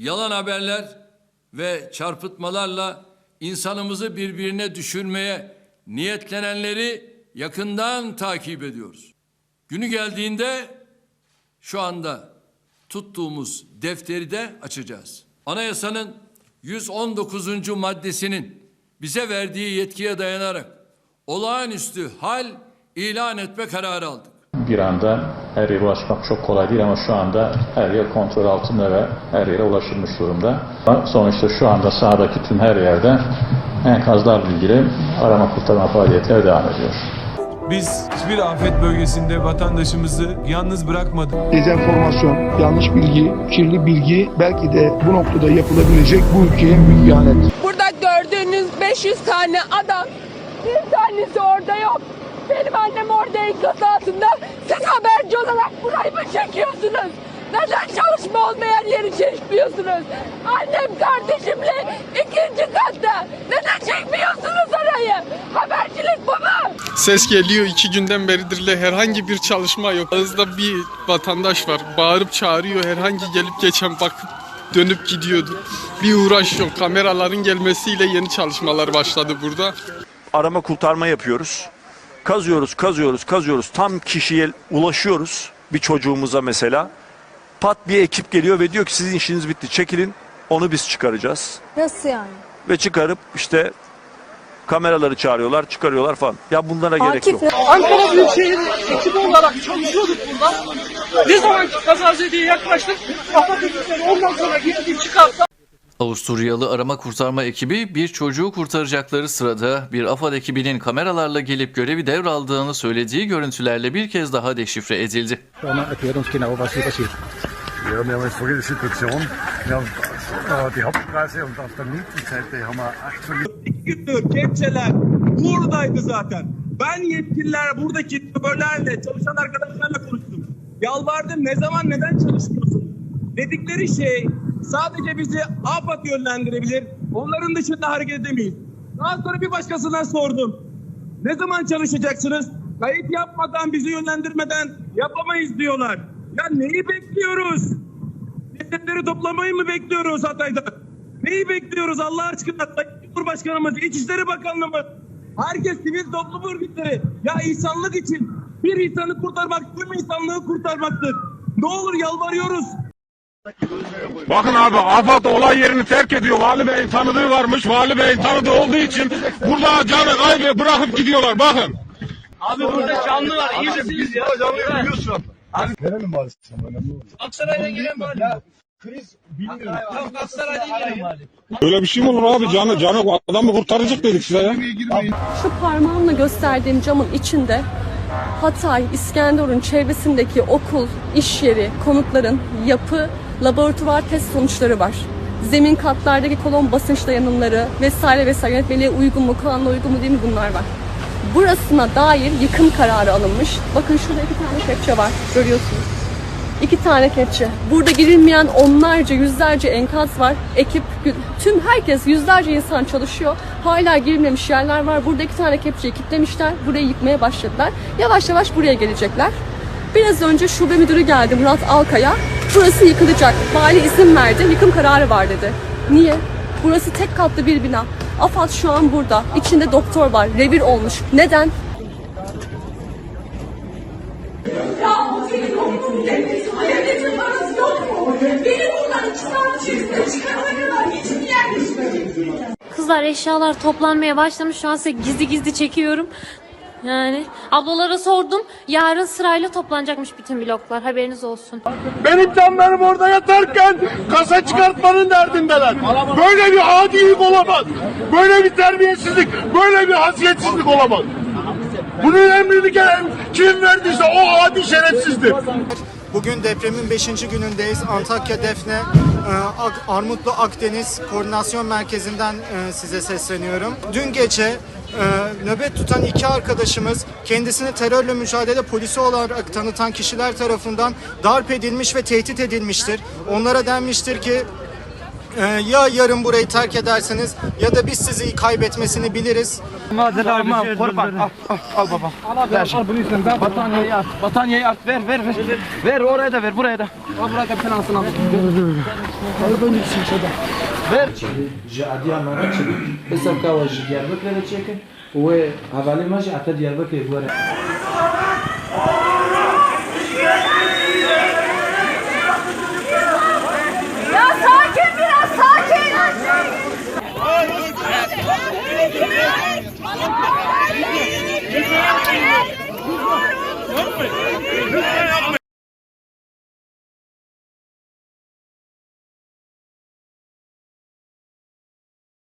yalan haberler ve çarpıtmalarla insanımızı birbirine düşürmeye niyetlenenleri yakından takip ediyoruz. Günü geldiğinde şu anda tuttuğumuz defteri de açacağız. Anayasanın 119. maddesinin bize verdiği yetkiye dayanarak olağanüstü hal ilan etme kararı aldık. Bir anda her yere ulaşmak çok kolay değil ama şu anda her yer kontrol altında ve her yere ulaşılmış durumda. Sonuçta şu anda sahadaki tüm her yerde enkazlarla ilgili arama kurtarma faaliyetleri devam ediyor. Biz hiçbir afet bölgesinde vatandaşımızı yalnız bırakmadık. dezenformasyon, yanlış bilgi, kirli bilgi belki de bu noktada yapılabilecek bu ülkeye büyük ihanet. Burada gördüğünüz 500 tane adam bir tanesi orada yok. Benim annem orada enkaz altında. Siz haberci olarak burayı mı çekiyorsunuz? Neden çalışma olmayan yeri çekmiyorsunuz? Annem kardeşimle ikinci katta. Neden çekmiyorsunuz orayı? Habercilik bu mu? Ses geliyor iki günden beridir de herhangi bir çalışma yok. Ağızda bir vatandaş var. Bağırıp çağırıyor. Herhangi gelip geçen bakıp dönüp gidiyordu. Bir uğraş yok. Kameraların gelmesiyle yeni çalışmalar başladı burada. arama kurtarma yapıyoruz. Kazıyoruz, kazıyoruz, kazıyoruz. Tam kişiye ulaşıyoruz. Bir çocuğumuza mesela. Pat bir ekip geliyor ve diyor ki sizin işiniz bitti. Çekilin. Onu biz çıkaracağız. Nasıl yani? Ve çıkarıp işte kameraları çağırıyorlar, çıkarıyorlar falan. Ya bunlara gerek yok. Akif Ankara Büyükşehir ekibi olarak çalışıyorduk burada. Ne zaman ki kazazedeye yaklaştık, kafa ondan sonra gitti çıkarttı. Avusturyalı arama kurtarma ekibi bir çocuğu kurtaracakları sırada bir AFAD ekibinin kameralarla gelip görevi devraldığını söylediği görüntülerle bir kez daha deşifre edildi. Ja, wir haben jetzt folgende Situation. Wir haben äh, die Hauptstraße und auf der linken Seite haben wir 8 von İki gündür kepçeler buradaydı zaten. Ben yetkililer buradaki şoförlerle, çalışan arkadaşlarla konuştum. Yalvardım ne zaman neden çalışmıyorsun? Dedikleri şey sadece bizi AFAD yönlendirebilir. Onların dışında hareket edemeyiz. Daha sonra bir başkasından sordum. Ne zaman çalışacaksınız? Kayıt yapmadan, bizi yönlendirmeden yapamayız diyorlar. Ya neyi bekliyoruz? Cesetleri toplamayı mı bekliyoruz Hatay'da? Neyi bekliyoruz Allah aşkına? Cumhurbaşkanımız, İçişleri Bakanlığımız, herkes sivil toplum örgütleri. Ya insanlık için bir insanı kurtarmak tüm insanlığı kurtarmaktır. Ne olur yalvarıyoruz. Bakın abi AFAD olay yerini terk ediyor. Vali Bey'in tanıdığı varmış. Vali Bey'in tanıdığı olduğu için burada canı kaybı bırakıp gidiyorlar. Bakın. Abi burada canlı var. İyi misiniz ya? Canlı biliyorsun. Verelim bari sen önemli olur. Aksaray'dan gelen mali. Kriz bilmiyorum. Tamam Aksaray'dan gelen mali. Öyle bir şey mi olur abi? Canı, canı adamı kurtaracak dedik size ya. Şu parmağımla gösterdiğim camın içinde Hatay, İskenderun çevresindeki okul, iş yeri, konutların yapı, laboratuvar test sonuçları var. Zemin katlardaki kolon basınç dayanımları vesaire vesaire yönetmeliğe uygun mu, kanuna uygun mu değil mi bunlar var. Burasına dair yıkım kararı alınmış. Bakın şurada iki tane kepçe var. Görüyorsunuz. İki tane kepçe. Burada girilmeyen onlarca, yüzlerce enkaz var. Ekip, tüm herkes, yüzlerce insan çalışıyor. Hala girilmemiş yerler var. Burada iki tane kepçeyi kilitlemişler. Burayı yıkmaya başladılar. Yavaş yavaş buraya gelecekler. Biraz önce şube müdürü geldi Murat Alkaya. Burası yıkılacak. Vali izin verdi. Yıkım kararı var dedi. Niye? Burası tek katlı bir bina. AFAD şu an burada. İçinde doktor var. Revir olmuş. Neden? Ya o senin okulun devletin, devletin parası yok mu? Beni buradan iki saat içerisinde çıkarana kadar hiçbir yer geçmeyecek. Kızlar eşyalar toplanmaya başlamış. Şu an size gizli gizli çekiyorum. Yani ablalara sordum. Yarın sırayla toplanacakmış bütün bloklar. Haberiniz olsun. Benim canlarım orada yatarken kasa çıkartmanın derdindeler. Böyle bir adilik olamaz. Böyle bir terbiyesizlik, böyle bir hasiyetsizlik olamaz. Bunun emrini gelen kim verdiyse o adi şerefsizdir. Bugün depremin 5. günündeyiz. Antakya Defne e, Armutlu Akdeniz Koordinasyon Merkezi'nden e, size sesleniyorum. Dün gece e, nöbet tutan iki arkadaşımız kendisini terörle mücadele polisi olarak tanıtan kişiler tarafından darp edilmiş ve tehdit edilmiştir. Onlara denmiştir ki ee, ya yarın burayı terk edersiniz ya da biz sizi kaybetmesini biliriz. Madem tamam kurban al, al, al baba. Al abi ver. al bunu üstüne ben battaniyeyi at. Battaniyeyi ver ver ver. Ver oraya da ver buraya da. Al buraya da sen al. Al bunu şurada. Ver. Jadi amara çık. Hesap kavaşı Diyarbakır'a çekin. Ve havalimaşı ata Diyarbakır'a